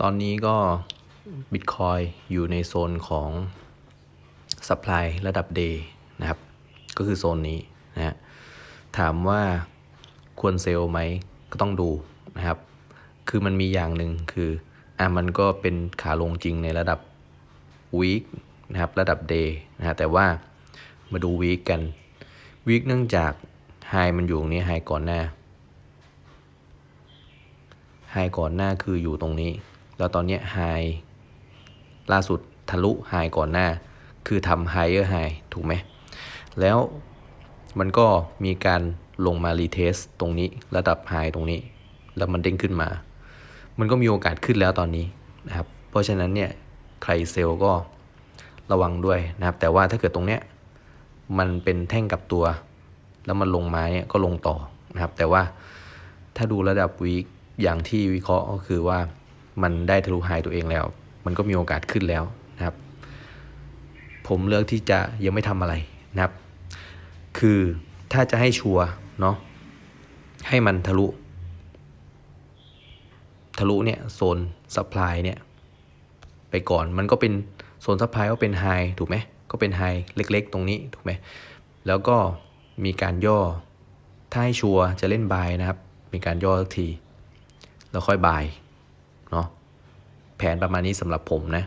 ตอนนี้ก็ Bitcoin อยู่ในโซนของ Supply ระดับ Day นะครับ ก็คือโซนนี้นะฮะถามว่าควรเซลล์ไหมก็ต้องดูนะครับ คือมันมีอย่างหนึ่งคืออะมันก็เป็นขาลงจริงในระดับ week นะครับ ระดับ day นะฮะแต่ว่ามาดู week กัน week เนื่องจาก high มันอยู่ตรงนี้ high ก่อนหน้า high ก่อนหน้าคืออยู่ตรงนี้ แล้วตอนนี้ย high ล่าสุดทะลุ high ก่อนหน้า คือทำ higher high ถูกไหม แล้วมันก็มีการลงมารีเทสตรงนี้ระดับ high ตรงนี้ แล้วมันเด้งขึ้นมา มันก็มีโอกาสขึ้นแล้วตอนนี้นะครับ เพราะฉะนั้นเนี่ยใครเซลล์ก็ระวังด้วยนะครับ แต่ว่าถ้าเกิดตรงเนี้ยมันเป็นแท่งกับตัว แล้วมันลงมาเนี่ยก็ลงต่อนะครับ แต่ว่าถ้าดูระดับวีคอย่างที่วิเคราะห์ก็คือว่า มันได้ทะลุไฮตัวเองแล้ว มันก็มีโอกาสขึ้นแล้วนะครับ ผมเลือกที่จะยังไม่ทำอะไรนะครับ คือถ้าจะให้ชัวร์เนาะให้มันทะลุ ทะลุเนี่ยโซนซัพพลายเนี่ยไปก่อนมันก็เป็นโซนซัพพลายก็เป็นไฮถูกไหมก็เป็นไฮเล็ก ๆ ตรงนี้ถูกไหมแล้วก็มีการย่อ ถ้าให้ชัวร์จะเล่นบายนะครับ มีการย่อสักที แล้วค่อยบาย เนาะแผนประมาณนี้สำหรับผมนะ